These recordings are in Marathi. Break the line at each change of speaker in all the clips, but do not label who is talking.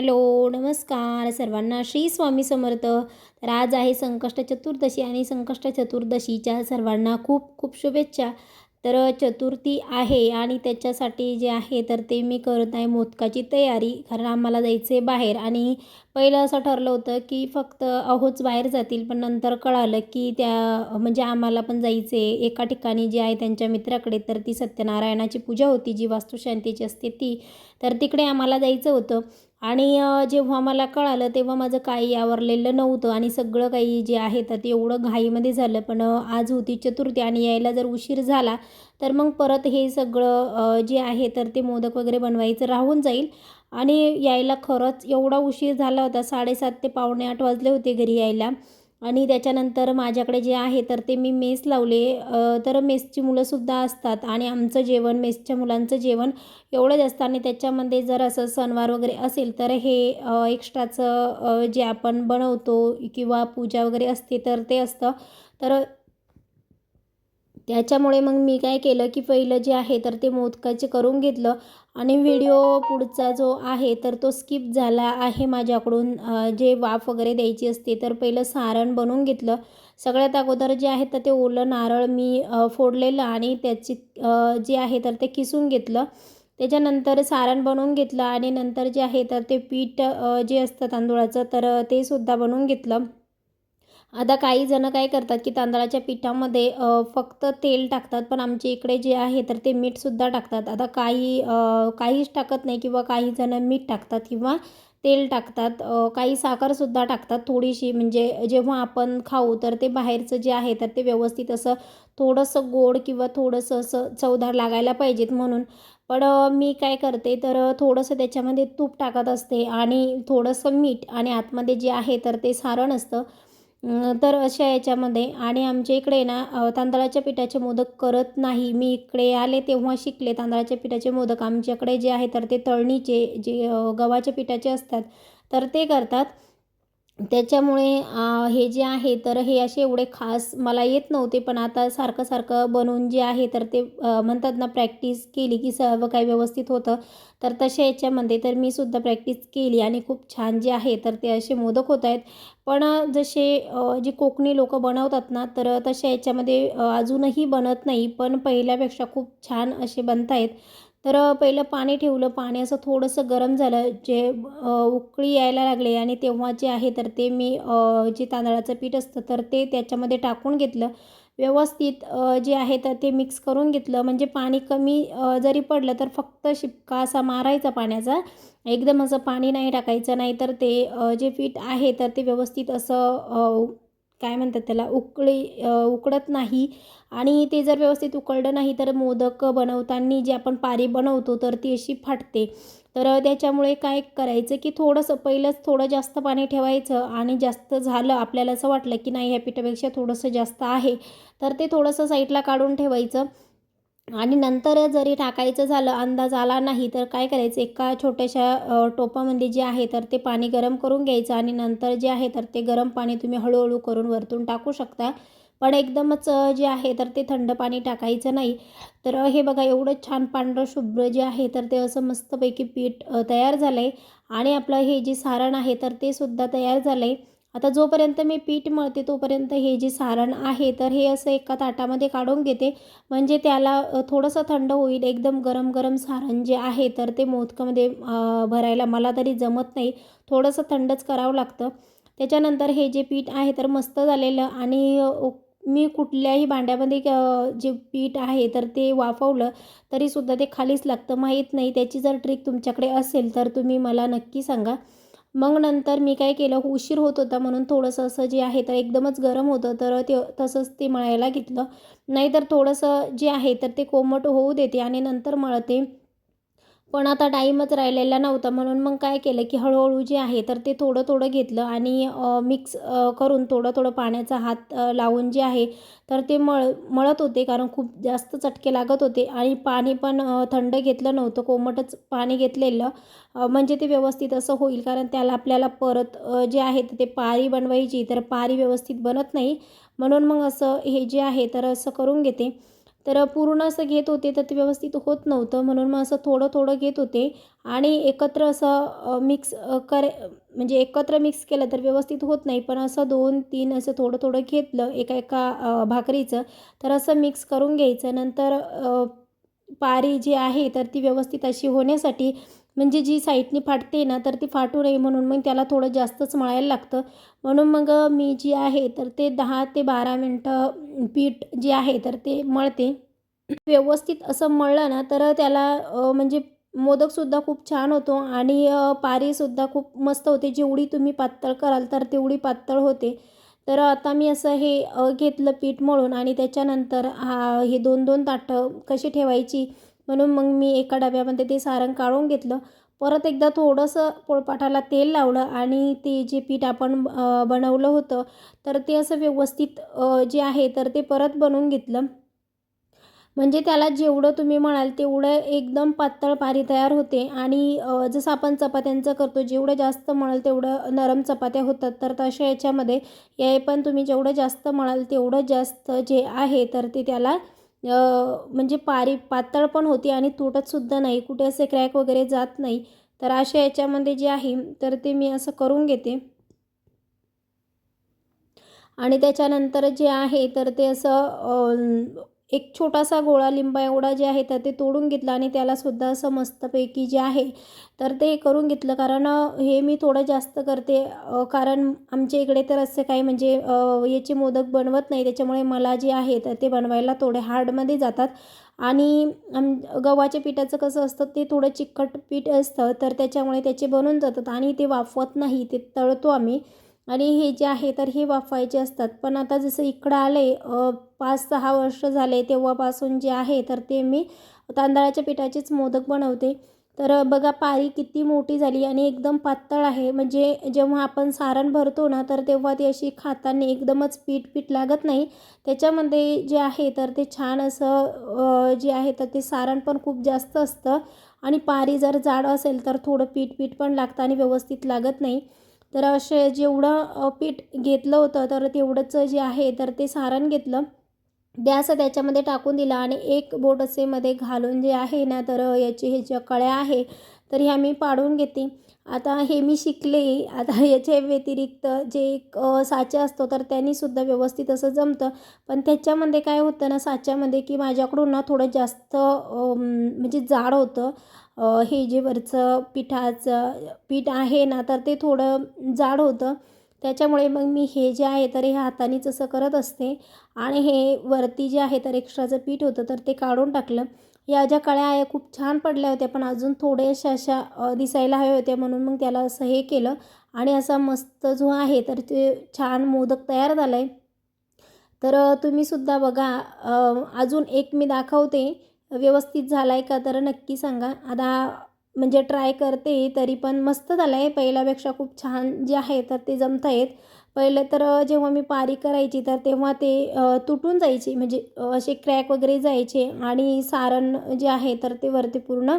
हॅलो नमस्कार सर्वांना. श्री स्वामी समर्थ. तर आज आहे संकष्ट चतुर्दशी आणि संकष्ट चतुर्दशीच्या सर्वांना खूप खूप शुभेच्छा. तर चतुर्थी आहे आणि त्याच्यासाठी जे आहे तर ते मी करत आहे मोदकाची तयारी. कारण आम्हाला जायचं आहे बाहेर आणि पहिलं असं ठरलं होतं की फक्त अहोच बाहेर जातील पण नंतर कळालं की त्या म्हणजे आम्हाला पण जायचं आहे एका ठिकाणी जे आहे त्यांच्या मित्राकडे तर ती सत्यनारायणाची पूजा होती जी वास्तुशांतीची असते ती. तर तिकडे आम्हाला जायचं होतं. आणि जेव्हा मला कळालं तेव्हा माझं काही आवरलेलं नव्हतं आणि सगळं काही जे आहे तर ते एवढं घाईमध्ये झालं. पण आज होती चतुर्थी आणि यायला जर उशीर झाला तर मग परत हे सगळं जे आहे तर ते मोदक वगैरे बनवायचं राहून जाईल. आणि यायला खरंच एवढा उशीर झाला होता साडेसात ते पावणे आठ वाजले होते घरी यायला. आणि त्याच्यानंतर माझ्याकडे जे आहे तर ते मी मेस लावले. तर मेसची मुलंसुद्धा असतात आणि आमचं जेवण मेसच्या मुलांचं जेवण एवढं जास्त आणि त्याच्यामध्ये जर असं सणवार वगैरे असेल तर हे एक्स्ट्राचं जे आपण बनवतो किंवा पूजा वगैरे असते तर ते असतं. तर त्याच्यामुळे मग मी काय केलं की पहिलं जे आहे तर ते मोदकाचे करून घेतलं आणि व्हिडिओ पुढचा जो आहे तर तो स्किप झाला आहे माझ्याकडून. जे वाफ वगैरे द्यायची असते तर पहिलं सारण बनवून घेतलं. सगळ्यात अगोदर जे आहे तर ते ओलं नारळ मी फोडलेलं आणि त्याची जे आहे तर ते किसून घेतलं. त्याच्यानंतर सारण बनवून घेतलं आणि नंतर जे आहे तर ते पीठ जे असतं तांदूळाचं तर ते सुद्धा बनवून घेतलं. आता काही जण काय करतात की तांदळाच्या पिठामध्ये फक्त तेल टाकतात पण आमच्या इकडे जे आहे तर ते मीठसुद्धा टाकतात. आता काही काहीच टाकत नाही किंवा काही जण मीठ टाकतात किंवा तेल टाकतात काही साखरसुद्धा टाकतात थोडीशी. म्हणजे जेव्हा आपण खाऊ तर ते बाहेरचं जे आहे तर ते व्यवस्थित असं थोडंसं गोड किंवा थोडंसं असं चवदार लागायला पाहिजेत म्हणून. पण मी काय करते तर थोडंसं त्याच्यामध्ये तूप टाकत असते आणि थोडंसं मीठ आणि आतमध्ये जे आहे तर ते सारण असतं. तर अशा याच्यामध्ये. आणि आमच्या इकडे ना तांदळाच्या पिठाचे मोदक करत नाही. मी इकडे आले तेव्हा शिकले तांदळाच्या पिठाचे मोदक. आमच्याकडे जे आहे तर ते तळणीचे जे गव्हाच्या पिठाचे असतात तर ते करतात. त्याच्यामुळे हे जे आहे तर हे असे एवढे खास मला येत नव्हते पण आता सारखं सारखं बनवून जे आहे तर ते म्हणतात ना प्रॅक्टिस केली की सर्व काही व्यवस्थित होतं. तर तशा याच्यामध्ये तर मी सुद्धा प्रॅक्टिस केली आणि खूप छान जे आहे तर ते असे मोदक होत आहेत. पण जसे जे कोकणी लोक बनवतात ना तर तशा याच्यामध्ये अजूनही बनत नाही पण पहिल्यापेक्षा खूप छान असे बनत आहेत तर पहिलं पाणी ठेवलं. पाणी असं थोडंसं गरम झालं. जे उकळी यायला लागले आणि तेव्हा जे आहे तर ते मी जे तांदळाचं पीठ असतं तर ते त्याच्यामध्ये टाकून घेतलं. व्यवस्थित जे आहे तर ते मिक्स करून घेतलं. म्हणजे पाणी कमी जरी पडलं तर फक्त शिपका असा मारायचा पाण्याचा. एकदम असं पाणी नाही टाकायचं. नाही तर ते जे पीठ आहे तर ते व्यवस्थित असं काय म्हणतात त्याला उकळी उकडत नाही. आणि ते जर व्यवस्थित उकळलं नाही तर मोदक बनवताना जे आपण पारी बनवतो तर ती अशी फाटते. तर त्याच्यामुळे काय करायचं की थोडंसं पहिलंच थोडं जास्त पाणी ठेवायचं आणि जास्त झालं आपल्याला असं वाटलं की नाही ह्या पिठापेक्षा थोडंसं जास्त आहे तर ते थोडंसं साईडला काढून ठेवायचं. आणि नंतर जरी टाकायचं झालं अंदाज आला नाही तर काय करायचं? एका छोट्याशा टोपामध्ये जे आहे तर ते पाणी गरम करून घ्यायचं आणि नंतर जे आहे तर ते गरम पाणी तुम्ही हळूहळू करून वरतून टाकू शकता. पण एकदमच जे आहे तर ते थंड पाणी टाकायचं नाही. तर हे बघा एवढं छान पांढरं शुभ्र जे आहे तर ते असं मस्तपैकी पीठ तयार झालं आहे आणि आपलं हे जे सारण आहे तर ते सुद्धा तयार झालं आहे आता जोपर्यंत मी पीठ मळते तोपर्यंत हे जे सारण आहे तर हे असं एका ताटामध्ये काढून घेते. म्हणजे त्याला थोडंसं थंड होईल एकदम गरम गरम सारण जे आहे तर ते मोदकामध्ये भरायला मला तरी जमत नाही. थोडंसं थंडच करावं लागतं. त्याच्यानंतर हे जे पीठ आहे तर मस्त झालेलं आणि मी कुठल्याही भांड्यामध्ये जे पीठ आहे तर ते वाफवलं तरीसुद्धा ते खालीच लागतं. माहीत नाही त्याची जर ट्रिक तुमच्याकडे असेल तर तुम्ही मला नक्की सांगा. मग नंतर मी काय केलं उशीर होत होता म्हणून थोडंसं असं जे आहे तर एकदमच गरम होतं तर ते तसंच ते मळायला घेतलं. नाहीतर थोडंसं जे आहे तर ते कोमट होऊ देते आणि नंतर मळते. पण आता टाईमच राहिलेला नव्हता. म्हणून मग काय केलं की हळूहळू जे आहे तर ते थोडं थोडं घेतलं आणि मिक्स करून थोडं थोडं पाण्याचा हात लावून जे आहे तर ते मळ मळत होते. कारण खूप जास्त चटके लागत होते आणि पाणी पण थंड घेतलं नव्हतं. कोमटच पाणी घेतलेलं म्हणजे ते व्यवस्थित असं होईल. कारण त्याला आपल्याला परत जे आहे ते पारी बनवायची. तर पारी व्यवस्थित बनत नाही. म्हणून मग असं हे जे आहे तर असं करून घेते. तर पूर्ण असं घेत होते तर ते व्यवस्थित होत नव्हतं. म्हणून मग असं थोडं थोडं घेत होते. आणि एकत्र असं मिक्स करे म्हणजे एकत्र मिक्स केलं तर व्यवस्थित होत नाही. पण असं दोन तीन असं थोडं थोडं घेतलं एका एका भाकरीचं तर असं मिक्स करून घ्यायचं. नंतर पारी जी आहे तर ती व्यवस्थित अशी होण्यासाठी म्हणजे जी साईडनी फाटते ना तर ती फाटू नये म्हणून मग त्याला थोडं जास्तच मळायला लागतं. म्हणून मग मी जी आहे तर ते दहा ते बारा मिनटं पीठ जे आहे तर ते मळते. व्यवस्थित असं मळलं ना तर त्याला म्हणजे मोदकसुद्धा खूप छान होतो आणि पारीसुद्धा खूप मस्त होते. जेवढी तुम्ही पातळ कराल तर तेवढी पातळ होते. तर आता मी असं हे घेतलं पीठ मळून आणि त्याच्यानंतर हा हे दोन दोन ताटं कशी ठेवायची म्हणून मग मी एका डब्यामध्ये ते सारण काढून घेतलं. परत एकदा थोडंसं पोळपाटाला तेल लावलं आणि ते जे पीठ आपण बनवलं होतं तर ते असं व्यवस्थित जे आहे तर ते परत बनवून घेतलं. म्हणजे त्याला जेवढं तुम्ही म्हणाल तेवढं एकदम पातळ पारी तयार होते आणि जसं आपण चपात्यांचं करतो जेवढं जास्त मळाल तेवढं नरम चपात्या होतात तर तशा याच्यामध्ये हे पण तुम्ही जेवढं जास्त मळाल तेवढं जास्त जे आहे तर ते त्याला म्हणजे पारी पातळ पण होती आणि तुटतसुद्धा नाही. कुठे असे क्रॅक वगैरे जात नाही. तर अशा याच्यामध्ये जे आहे तर ते मी असं करून घेते. आणि त्याच्यानंतर जे आहे तर ते असं एक छोटासा गोळा लिंबा एवढा जे आहे तर ते तोडून घेतलं आणि त्यालासुद्धा असं मस्तपैकी जे आहे तर ते करून घेतलं. कारण हे मी थोडं जास्त करते कारण आमच्या इकडे तर असं काही म्हणजे याचे मोदक बनवत नाही. त्याच्यामुळे मला जे आहे तर ते बनवायला थोडे हार्डमध्ये जातात. आणि आम गव्हाच्या पिठाचं कसं असतं ते थोडं चिकट पीठ असतं तर त्याच्यामुळे त्याचे बनून जातात आणि ते वाफवत नाही. ते तळतो आम्ही. आणि हे जे आहे तर हे वाफवायचे असतात. पण आता जसं इकडं आले पाच सहा वर्ष झाले तेव्हापासून जे आहे तर ते मी तांदळाच्या पिठाचेच मोदक बनवते. तर बघा पारी किती मोठी झाली आणि एकदम पातळ आहे. म्हणजे जेव्हा आपण सारण भरतो ना तर तेव्हा ती अशी खाताना एकदमच पीठ पीठ लागत नाही. त्याच्यामध्ये जे आहे तर ते छान असं जे आहे तर ते सारण पण खूप जास्त असतं. आणि पारी जर जाड असेल तर थोडं पीठ पीठ पण लागतं आणि व्यवस्थित लागत नाही. तर असे जेवढं पीठ घेतलं होतं तर तेवढंच जे आहे तर ते सारण घेतलं. ते असं त्याच्यामध्ये टाकून दिलं आणि एक बोट असे मध्ये घालून जे आहे ना तर याचे हे कळ्या आहे तर ह्या मी पाडून घेते. आता हे मी शिकले आता याच्या व्यतिरिक्त जे एक साचा असतो तर त्यांनीसुद्धा व्यवस्थित असं जमतं. पण त्याच्यामध्ये काय होतं ना साच्यामध्ये की माझ्याकडून ना थोडं जास्त म्हणजे जाड होतं. हे जे वरचं पिठाचं पीठ आहे ना तर ते थोडं जाड होतं. त्याच्यामुळे मग मी हे जे आहे तर हे हातानेच असं करत असते. आणि हे वरती जे आहे तर एक्स्ट्राचं पीठ होतं तर ते काढून टाकलं. या ज्या कळ्या आहे खूप छान पडल्या होत्या पण अजून थोड्याशा अशा दिसायला हव्या होत्या म्हणून मग त्याला असं हे केलं. आणि असा मस्त जो आहे तर ते छान मोदक तयार झाला आहे तर तुम्हीसुद्धा बघा अजून एक मी दाखवते. व्यवस्थित झाला आहे का तर नक्की सांगा. आता म्हणजे ट्राय करते तरी पण मस्त झालं आहे पहिल्यापेक्षा खूप छान जे आहे तर ते जमत आहेत पहिलं तर जेव्हा मी पारी करायची तर तेव्हा ते तुटून जायचे. म्हणजे असे क्रॅक वगैरे जायचे आणि सारण जे आहे तर ते वरती पूर्ण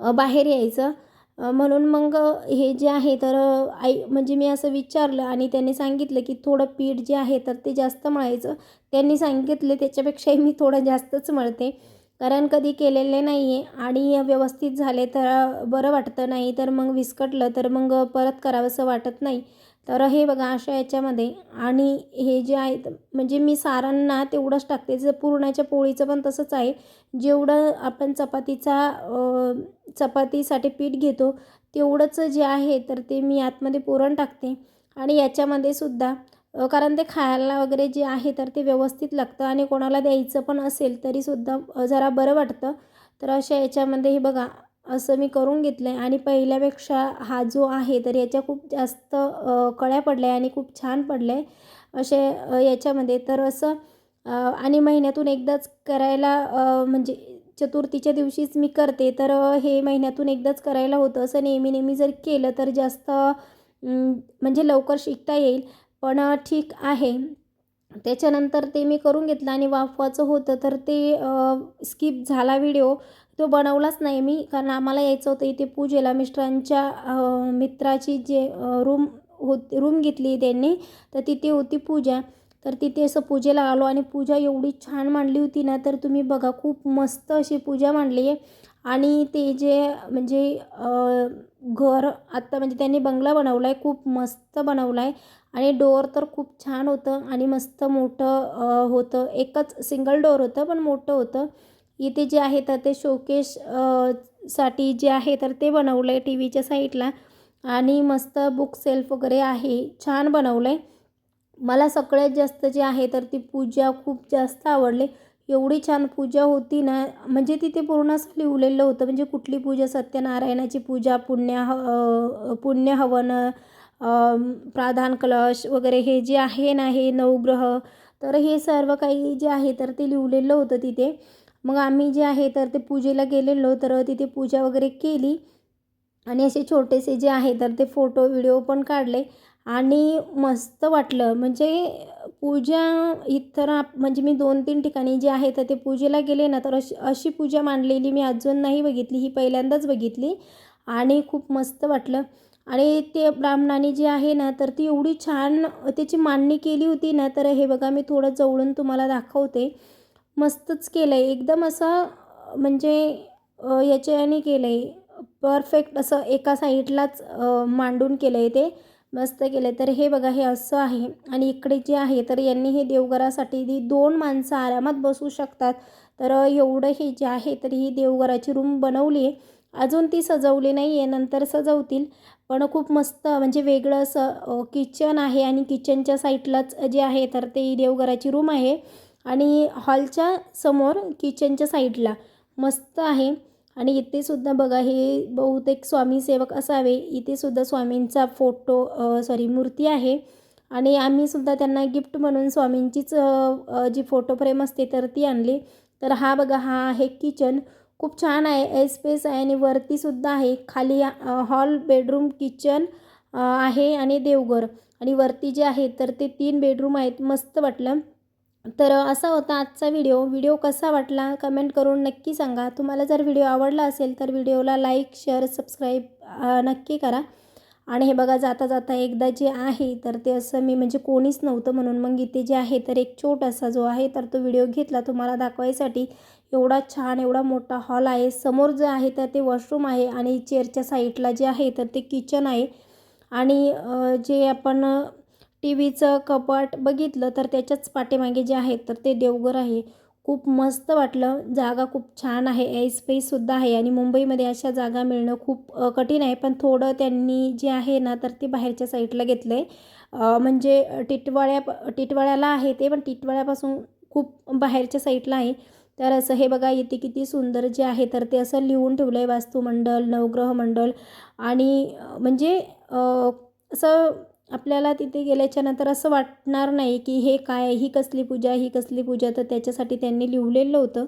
बाहेर यायचं. म्हणून मग हे जे आहे तर आई म्हणजे मी असं विचारलं आणि त्यांनी सांगितलं की थोडं पीठ जे आहे तर ते जास्त मळायचं. त्यांनी सांगितले त्याच्यापेक्षाही मी थोडं जास्तच मळते. कारण कधी केलेले नाही आहे आणि व्यवस्थित झाले तर बरं वाटतं. नाही तर मग विस्कटलं तर मग परत करावंसं वाटत नाही. तर हे बघा अशा याच्यामध्ये. आणि हे जे आहे म्हणजे मी सारांना तेवढंच टाकते. जर पुरणाच्या पोळीचं पण तसंच आहे. जेवढं आपण चपातीचा चपातीसाठी पीठ घेतो तेवढंच जे आहे तर ते मी आतमध्ये पुरण टाकते. आणि याच्यामध्ये सुद्धा कारण ते खायला वगैरे जे आहे तर ते व्यवस्थित लागतं. आणि कोणाला द्यायचं पण असेल तरीसुद्धा जरा बरं वाटतं. तर अशा याच्यामध्ये हे बघा असं मी करून घेतलं आहे आणि पहिल्यापेक्षा हा जो आहे तर याच्या खूप जास्त कळ्या पडल्या आणि खूप छान पडल्या आहे असे याच्यामध्ये तर असं आणि महिन्यातून एकदाच करायला म्हणजे चतुर्थीच्या दिवशीच मी करते तर हे महिन्यातून एकदाच करायला होतं. असं नेहमी नेहमी जर केलं तर जास्त म्हणजे लवकर शिकता येईल. पण ठीक आहे. त्याच्यानंतर ते मी करून घेतलं आणि वाफवाचं होतं तर ते स्किप झाला व्हिडिओ. तो बनवलाच नाही मी कारण आम्हाला यायचं होतं इथे पूजेला. मिस्टरांच्या मित्राची जे रूम होती रूम घेतली त्यांनी तर तिथे होती पूजा. तर तिथे असं पूजेला आलो आणि पूजा एवढी छान मांडली होती ना तर तुम्ही बघा खूप मस्त अशी पूजा मांडली आहे. आणि ते जे म्हणजे घर आत्ता म्हणजे त्यांनी बंगला बनवला आहे खूप मस्त बनवला आहे आणि डोअर तर खूप छान होतं आणि मस्त मोठं होतं. एकच सिंगल डोअर होतं पण मोठं होतं. इथे जे आहे तर ते शोकेशसाठी जे आहे तर ते बनवलं आहे टी व्हीच्या साईडला आणि मस्त बुक सेल्फ वगैरे आहे. छान बनवलं आहे मला सगळ्यात जास्त जे आहे तर ती पूजा खूप जास्त आवडली. एवढी छान पूजा होती ना म्हणजे तिथे पूर्ण असं लिहिलेलं होतं म्हणजे कुठली पूजा? सत्यनारायणाची पूजा पुण्य ह पुण्य हवन प्राधान कलश वगैरे हे जे आहे ना हे नवग्रह तर हे सर्व काही जे आहे तर ते लिहिलेलं होतं तिथे. मग आम्ही जे आहे तर ते पूजेला गेलेलो तर तिथे पूजा वगैरे केली. आणि असे छोटेसे जे आहे तर ते फोटो व्हिडिओ पण काढले. आणि मस्त वाटलं. म्हणजे पूजा इतर आप म्हणजे मी दोन तीन ठिकाणी जे आहे तर ते पूजेला गेले ना तर अशी अशी पूजा मांडलेली मी अजून नाही बघितली. ही पहिल्यांदाच बघितली. आणि खूप मस्त वाटलं. आणि ते ब्राह्मणाने जे आहे ना तर ती एवढी छान त्याची मांडणी केली होती ना तर हे बघा मी थोडं जवळून तुम्हाला दाखवते. मस्तच केलं आहे एकदम असं म्हणजे याच्याने केलं आहे परफेक्ट असं एका साईडलाच मांडून केलं आहे ते. मस्त केलं आहे तर हे बघा हे असं आहे. आणि इकडे जे आहे तर यांनी हे देवघरासाठी ती दोन माणसं आरामात बसू शकतात. तर एवढं हे जे आहे तर ही देवघराची रूम बनवली आहे. अजून ती सजवली नाही आहे नंतर सजवतील. पण खूप मस्त म्हणजे वेगळं असं किचन आहे आणि किचनच्या साईडलाच जे आहे तर ते देवघराची रूम आहे. आणि हॉलच्या समोर किचनच्या साईडला मस्त आहे. आणि इथे सुद्धा बघा हे बहुतेक स्वामी सेवक असावे. इथे सुद्धा स्वामींचा फोटो सॉरी मूर्ती आहे. आणि आम्ही सुद्धा त्यांना गिफ्ट म्हणून स्वामींचीच जी फोटो फ्रेम असते तर ती आणली. तर हा बघा हा आहे किचन. खूप छान आहे. स्पेस आहे आणि वरती सुद्धा आहे. खाली हॉल बेडरूम किचन आहे आणि देवघर. आणि वरती जे आहे तर ते तीन बेडरूम आहेत. मस्त वाटलं. तर असा होता आजचा व्हिडिओ. व्हिडिओ कसा वाटला कमेंट करून नक्की सांगा. तुम्हाला जर व्हिडिओ आवडला असेल तर व्हिडिओला लाईक शेअर सबस्क्राईब नक्की करा. आणि हे बघा जाता जाता एकदा जे आहे तर ते असं मी म्हणजे कोणीच नव्हतं म्हणून. मग इथे जे आहे तर एक छोटासा जो आहे तर तो व्हिडिओ घेतला. तुम्हाला दाखवायसाठी एवढा छान एवढा मोठा हॉल आहे. समोर जे आहे तर ते वॉशरूम आहे आणि चेअरच्या साईडला जे आहे तर ते किचन आहे. आणि जे आपण टी व्हीचं कपाट बघितलं तर त्याच्याच पाठीमागे जे आहे तर ते देवघर आहे. खूप मस्त वाटलं. जागा खूप छान आहे. ए स्पेससुद्धा आहे आणि मुंबईमध्ये अशा जागा मिळणं खूप कठीण आहे. पण थोडं त्यांनी जे आहे ना तर ते बाहेरच्या साईडला घेतलं आहे म्हणजे टिटवाळ्या टिटवाळ्याला आहे ते पण टिटवाळ्यापासून खूप बाहेरच्या साईडला आहे. तर असं हे बघा इथे किती सुंदर जे आहे तर ते असं लिहून ठेवलं आहे वास्तुमंडल नवग्रह मंडल आणि म्हणजे असं आपल्याला तिथे गेल्याच्यानंतर असं वाटणार नाही की हे काय ही कसली पूजा ही कसली पूजा तर त्याच्यासाठी त्यांनी लिहिलेलं होतं.